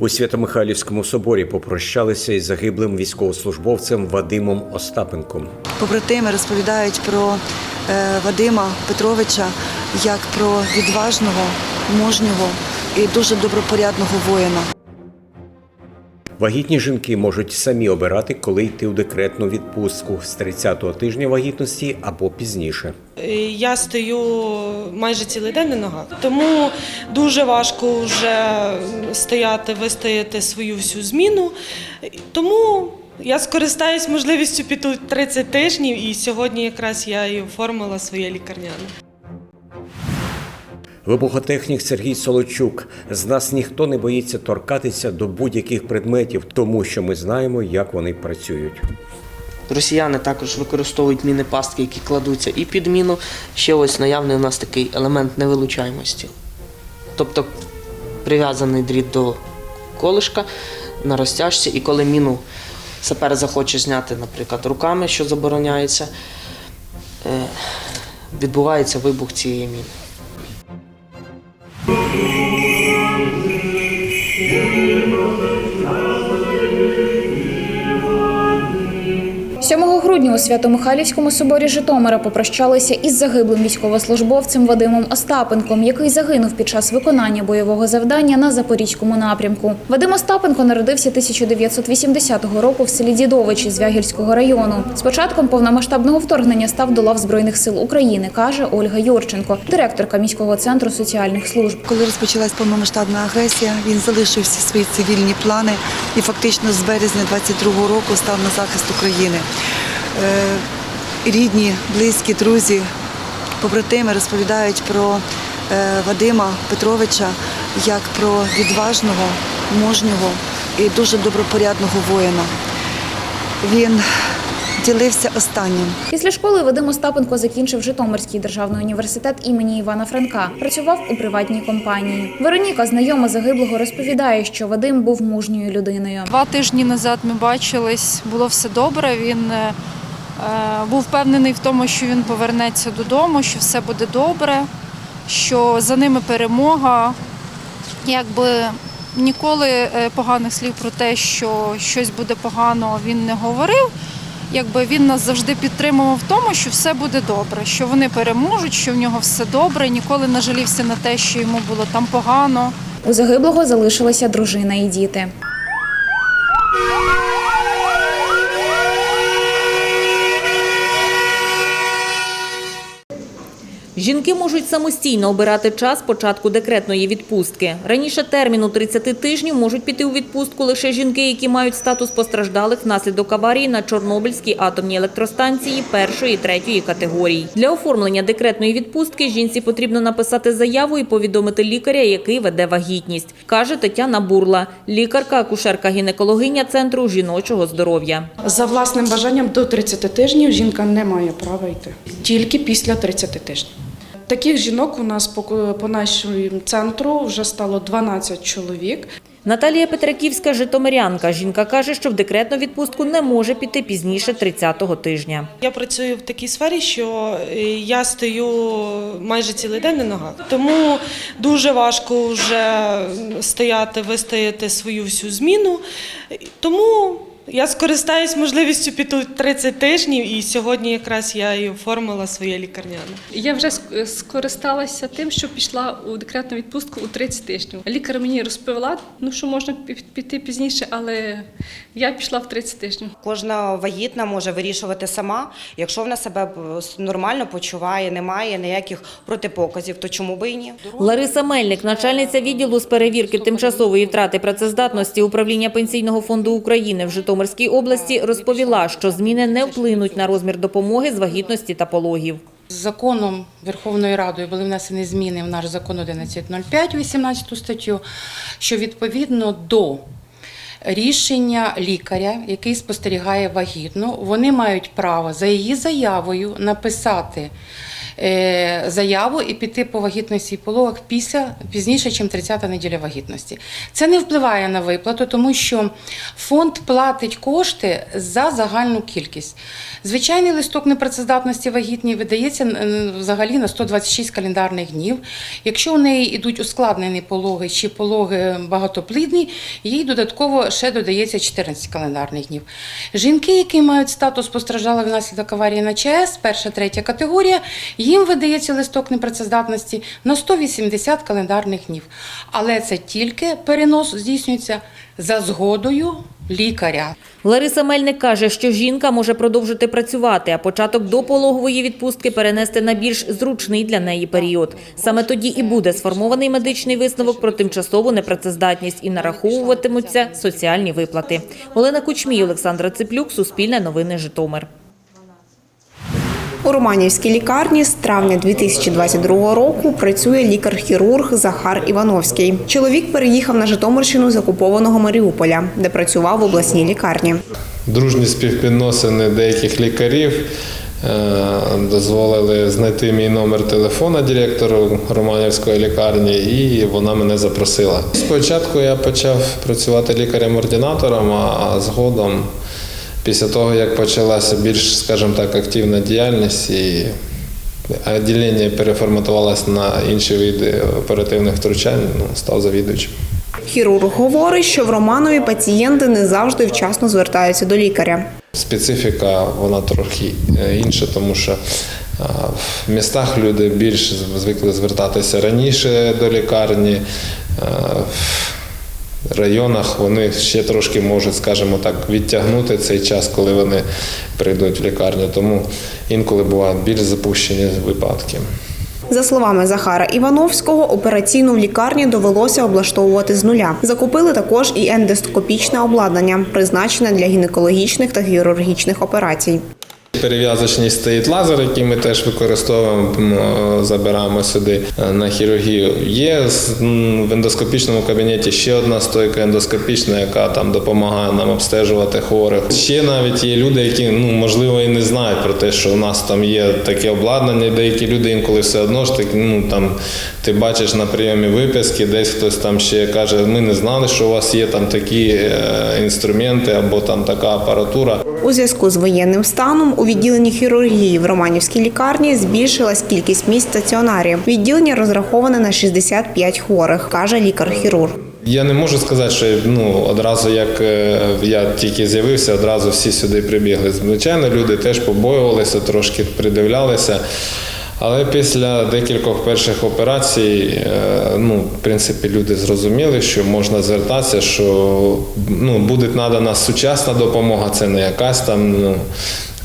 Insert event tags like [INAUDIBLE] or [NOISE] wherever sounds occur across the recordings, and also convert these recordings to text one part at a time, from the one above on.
У Свято-Михайлівському соборі попрощалися із загиблим військовослужбовцем Вадимом Остапенком. Побратими розповідають про е, Вадима Петровича як про відважного, мужнього і дуже добропорядного воїна. Вагітні жінки можуть самі обирати, коли йти у декретну відпустку з 30-го тижня вагітності або пізніше. Е, Я стою майже цілий день на ногах, тому дуже важко вже стояти, вистояти свою всю зміну. Тому я скористаюсь можливістю піти 30 тижнів, і сьогодні якраз я і оформила своє лікарняне. Вибухотехнік Сергій Солочук. З нас ніхто не боїться торкатися до будь-яких предметів, тому що ми знаємо, як вони працюють. Росіяни також використовують міни пастки, які кладуться і під міну. Ще ось наявний у нас такий елемент невилучаємості. Тобто прив'язаний дріт до колишка на розтяжці, і коли міну сапер захоче зняти, наприклад, руками, що забороняється, е, відбувається вибух цієї міни. Thank you. 7 грудня у Свято-Михайлівському соборі Житомира попрощалися із загиблим військовослужбовцем Вадимом Остапенком, який загинув під час виконання бойового завдання на запорізькому напрямку. Вадим Остапенко народився 1980 року в селі Дідовичі Звягільського району. З початком повномасштабного вторгнення став до лав збройних сил України, каже Ольга Юрченко, директорка міського центру соціальних служб. Коли розпочалась повномасштабна агресія, він залишив всі свої цивільні плани і фактично з березня 22-го року став на захист України. Е, Рідні, близькі, друзі, побратими розповідають про е, Вадима Петровича як про відважного, мужнього і дуже добропорядного воїна. Він ділився останнім. Після школи Вадим Остапенко закінчив Житомирський державний університет імені Івана Франка. Працював у приватній компанії. Вероніка, знайома загиблого, розповідає, що Вадим був мужньою людиною. Два тижні назад ми бачились, було все добре. Він е, е, був впевнений в тому, що він повернеться додому, що все буде добре, що за ними перемога. Якби ніколи е, поганих слів про те, що щось буде погано, він не говорив. Якби він нас завжди підтримував в тому, що все буде добре, що вони переможуть, що в нього все добре. Ніколи не жалівся на те, що йому було там погано. У загиблого залишилася дружина і діти. Жінки можуть самостійно обирати час початку декретної відпустки. Раніше терміну 30 тижнів можуть піти у відпустку лише жінки, які мають статус постраждалих внаслідок аварії на Чорнобильській атомній електростанції першої і третьої категорій. Для оформлення декретної відпустки жінці потрібно написати заяву і повідомити лікаря, який веде вагітність, каже Тетяна Бурла, лікарка, акушерка-гінекологиня центру жіночого здоров'я. За власним бажанням до 30 тижнів жінка не має права йти. Тільки після 30 тижнів. Таких жінок у нас по, по нашому центру вже стало 12 чоловік. Наталія Петраківська – житомирянка. Жінка каже, що в декретну відпустку не може піти пізніше 30-го тижня. Я працюю в такій сфері, що е, я стою майже цілий день на ногах. Тому дуже важко вже стояти, вистояти свою всю зміну. Тому я скористаюсь можливістю піти 30 тижнів, і сьогодні якраз я і оформила своє лікарняне. Я вже скористалася тим, що пішла у декретну відпустку у 30 тижнів. Лікар мені розповіла, ну що можна пі- піти пізніше, але я пішла в 30 тижнів. Кожна вагітна може вирішувати сама. Якщо вона себе е, нормально почуває, немає ніяких протипоказів, то чому би і ні? Лариса Мельник, начальниця відділу з перевірки тимчасової втрати працездатності Управління Пенсійного фонду України в Житомирській області, розповіла, що зміни не вплинуть на розмір допомоги з вагітності та пологів. Законом Верховною Радою були внесені зміни в наш закон 11.05, 18 статтю, що відповідно до рішення лікаря, який спостерігає вагітну, вони мають право за її заявою написати заяву і піти по вагітності і після пізніше, ніж 30-та неділя вагітності. Це не впливає на виплату, тому що фонд платить кошти за загальну кількість. Звичайний листок непрацездатності вагітній видається е, взагалі на 126 календарних днів. Якщо у неї йдуть ускладнені пологи чи пологи багатоплідні, їй додатково ще додається 14 календарних днів. Жінки, які мають статус постраждалих внаслідок аварії на ЧАЕС, перша, третя категорія, їм видається листок непрацездатності на 180 календарних днів. Але це тільки перенос здійснюється за згодою лікаря. Лариса Мельник каже, що жінка може продовжити працювати, а початок допологової відпустки перенести на більш зручний для неї період. Саме тоді і буде сформований медичний висновок про тимчасову непрацездатність і нараховуватимуться соціальні виплати. Олена Кучмій, Олександра Циплюк, Суспільне новини, Житомир. У Романівській лікарні з травня 2022 року працює лікар-хірург Захар Івановський. Чоловік переїхав на Житомирщину з окупованого Маріуполя, де працював в обласній лікарні. Дружні співвідносини деяких лікарів е, дозволили знайти мій номер телефона директору Романівської лікарні, і вона мене запросила. Спочатку я почав працювати лікарем-ординатором, а згодом, після того як почалася більш, скажімо так, активна діяльність і відділення переформатувалося на інші види оперативних втручань, ну, став завідувачем. Хірург говорить, що в Романові пацієнти не завжди вчасно звертаються до лікаря. Специфіка вона трохи е, інша, тому що в містах люди більш звикли звертатися раніше до лікарні. Районах вони ще трошки можуть, скажімо так, відтягнути цей час, коли вони прийдуть в лікарню. Тому інколи бувають більш запущені випадки. За словами Захара Івановського, операційну в лікарні довелося облаштовувати з нуля. Закупили також і ендоскопічне обладнання, призначене для гінекологічних та хірургічних операцій. Перев'язочний стоїть лазер, який ми теж використовуємо, забираємо сюди е, на хірургію. Є в ендоскопічному кабінеті ще одна стойка ендоскопічна, яка там допомагає нам обстежувати хворих. Ще навіть є люди, які ну можливо і не знають про те, що у нас там є таке обладнання. Деякі люди інколи все одно ж таки, ну там ти бачиш на прийомі виписки, десь хтось там ще каже: ми не знали, що у вас є там такі е, інструменти або там така апаратура. У зв'язку з воєнним станом у відділенні хірургії в Романівській лікарні збільшилась кількість місць стаціонарів. Відділення розраховане на 65 хворих, каже лікар-хірург. Я не можу сказати, що ну одразу як е, я тільки з'явився, одразу всі сюди прибігли. Звичайно, люди теж побоювалися, трошки придивлялися. Але після декількох перших операцій, е, ну, в принципі, люди зрозуміли, що можна звертатися, що ну, буде надана сучасна допомога, це не якась там ну,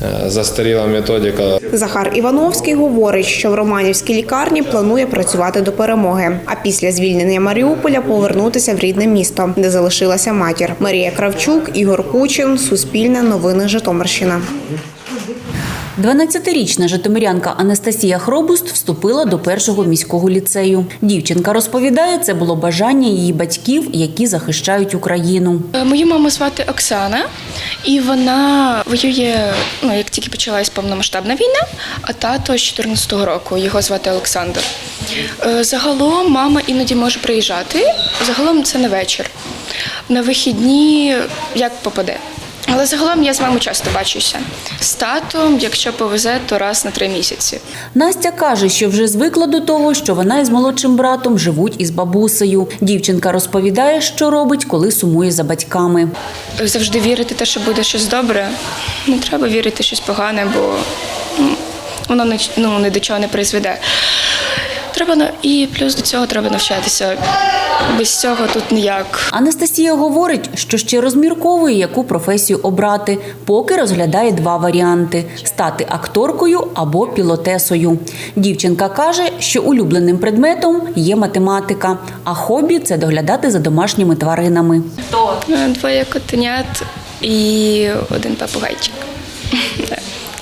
е, застаріла методика. Захар Івановський говорить, що в Романівській лікарні планує працювати до перемоги, а після звільнення Маріуполя повернутися в рідне місто, де залишилася матір. Марія Кравчук, Ігор Кучин, Суспільне новини Житомирщина. 12-річна житомирянка Анастасія Хробуст вступила до першого міського ліцею. Дівчинка розповідає, це було бажання її батьків, які захищають Україну. Е, Мою маму звати Оксана, і вона воює, ну як тільки почалась повномасштабна війна, а тато з 14-го року його звати Олександр. Е, Загалом мама іноді може приїжджати. Загалом це на вечір. На вихідні як попаде. Але загалом я з мамою часто бачуся. З татом, якщо повезе, то раз на три місяці. Настя каже, що вже звикла до того, що вона із молодшим братом живуть із бабусею. Дівчинка розповідає, що робить, коли сумує за батьками. завжди вірити те, що буде щось добре. Не треба вірити щось погане, бо воно не, ну, ні до чого не призведе. Треба на- і плюс до цього треба навчатися. Без цього тут ніяк. Анастасія говорить, що ще розмірковує, яку професію обрати, поки розглядає два варіанти: стати акторкою або пілотесою. Дівчинка каже, що улюбленим предметом є математика, а хобі це доглядати за домашніми тваринами. Е, Двоє котенят і один папугайчик. [LAUGHS]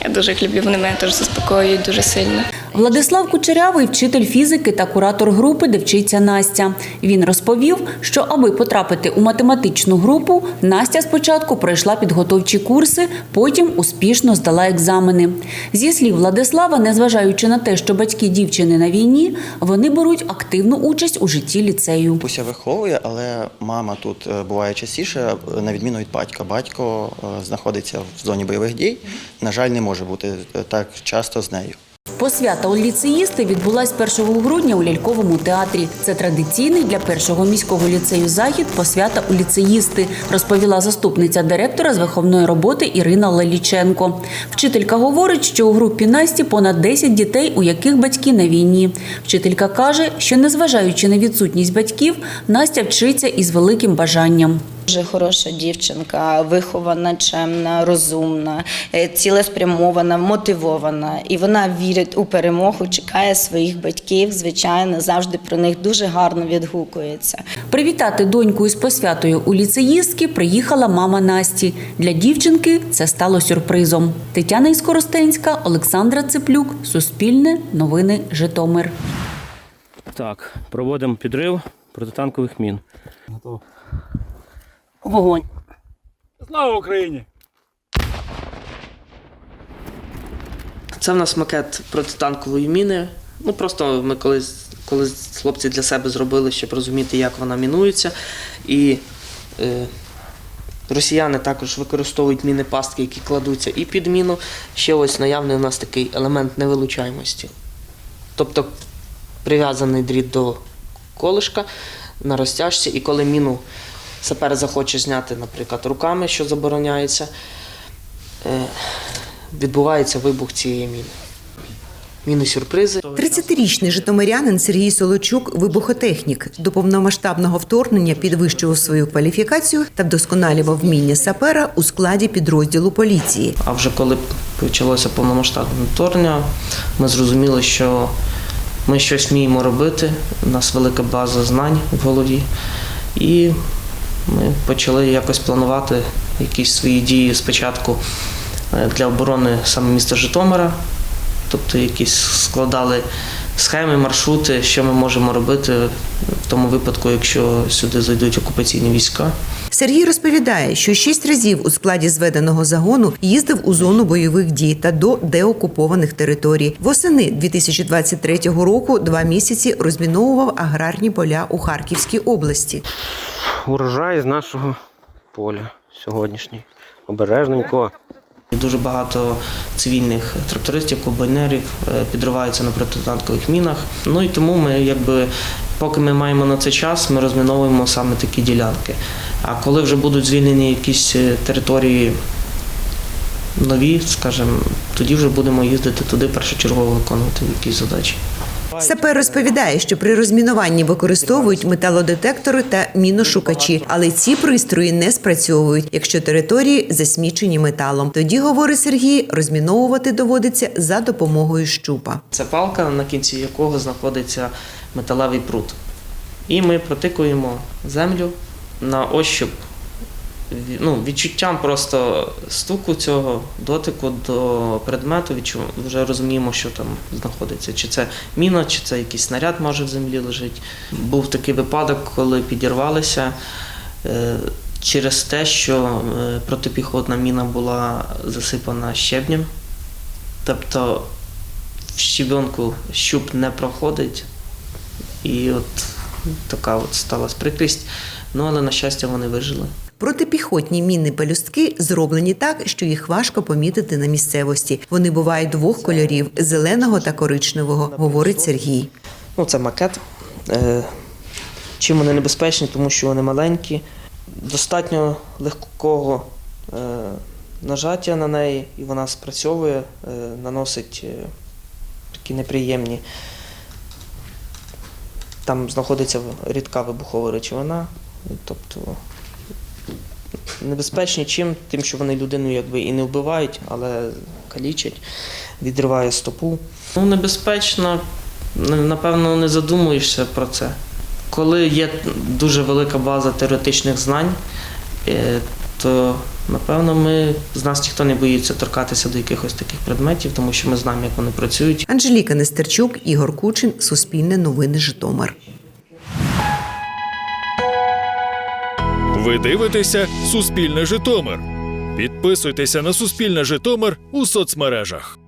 Я дуже їх люблю, вони мене теж заспокоюють дуже сильно. Владислав Кучерявий вчитель фізики та куратор групи, де вчиться Настя. Він розповів, що аби потрапити у математичну групу, Настя спочатку пройшла підготовчі курси, потім успішно здала екзамени. Зі слів Владислава, незважаючи на те, що батьки дівчини на війні, вони беруть активну участь у житті ліцею. Пуся виховує, але мама тут е, буває частіше, на відміну від батька. Батько е, знаходиться в зоні бойових дій. На жаль, не може бути е, так часто з нею. Посвята у ліцеїсти відбулась 1 грудня у ляльковому театрі. Це традиційний для першого міського ліцею захід посвята у ліцеїсти, розповіла заступниця директора з виховної роботи Ірина Леліченко. Вчителька говорить, що у групі Насті понад 10 дітей, у яких батьки на війні. Вчителька каже, що незважаючи на відсутність батьків, Настя вчиться із великим бажанням. Дуже хороша дівчинка, вихована, чемна, розумна, е, цілеспрямована, мотивована. І вона вірить у перемогу, чекає своїх батьків. Звичайно, завжди про них дуже гарно відгукується. Привітати доньку із посвятою у ліцеїстки приїхала мама Насті. Для дівчинки це стало сюрпризом. Тетяна Іскоростенська, Олександра Цеплюк, Суспільне, Новини Житомир. Так, проводимо підрив протитанкових мін. Вогонь. Слава Україні! Це в нас макет протитанкової міни. Ну просто ми колись, колись хлопці для себе зробили, щоб розуміти, як вона мінується. І е, росіяни також використовують міни пастки, які кладуться і під міну. Ще ось наявний у нас такий елемент невилучаємості. Тобто прив'язаний дріт до колишка на розтяжці, і коли міну сапер захоче зняти, наприклад, руками, що забороняється, е, відбувається вибух цієї міни. Міни-сюрпризи. 30-річний житомирянин Сергій Солочук вибухотехнік. До повномасштабного вторгнення підвищував свою кваліфікацію та вдосконалював вміння сапера у складі підрозділу поліції. А вже коли почалося повномасштабне вторгнення, ми зрозуміли, що ми щось вміємо робити. У нас велика база знань в голові. І ми почали якось планувати якісь свої дії спочатку е, для оборони саме міста Житомира, тобто якісь складали схеми, маршрути, що ми можемо робити в тому випадку, якщо сюди зайдуть окупаційні війська. Сергій розповідає, що шість разів у складі зведеного загону їздив у зону бойових дій та до деокупованих територій. Восени 2023 року два місяці розміновував аграрні поля у Харківській області. Урожай з нашого поля сьогоднішній. Обережненько. Дуже багато цивільних трактористів, комбайнерів е, підриваються на протитанкових мінах. Ну і тому ми, якби, поки ми маємо на це час, ми розміновуємо саме такі ділянки. А коли вже будуть звільнені якісь е, території нові, скажімо, тоді вже будемо їздити туди першочергово виконувати якісь задачі. Сапер розповідає, що при розмінуванні використовують металодетектори та міношукачі, але ці пристрої не спрацьовують, якщо території засмічені металом. Тоді, говорить Сергій, розміновувати доводиться за допомогою щупа. Це палка, на кінці якого знаходиться металевий прут. І ми протикуємо землю на ощуп. Ну, відчуттям просто стуку цього, дотику до предмету, вже розуміємо, що там знаходиться. Чи це міна, чи це якийсь снаряд може в землі лежить. Був такий випадок, коли підірвалися е, через те, що е, протипіхотна міна була засипана щебнем. Тобто в щебенку щуп не проходить, і от така от сталася прикрість. Ну але на щастя вони вижили. Протипіхотні мінні пелюстки зроблені так, що їх важко помітити на місцевості. Вони бувають двох кольорів зеленого та коричневого, говорить Сергій. Ну, це макет. Е, Чим вони небезпечні, тому що вони маленькі, достатньо легкого е, нажаття на неї, і вона спрацьовує, е, наносить такі неприємні. Там знаходиться рідка вибухова речовина, тобто небезпечні чим, тим, що вони людину якби і не вбивають, але калічать, відриває стопу. Ну, небезпечно, напевно, не задумуєшся про це. Коли є дуже велика база теоретичних знань, е, то Напевно, ми з нас ніхто не боїться торкатися до якихось таких предметів, тому що ми знаємо, як вони працюють. Анжеліка Нестерчук, Ігор Кучин, Суспільне новини Житомир. Ви дивитеся Суспільне Житомир. Підписуйтеся на Суспільне Житомир у соцмережах.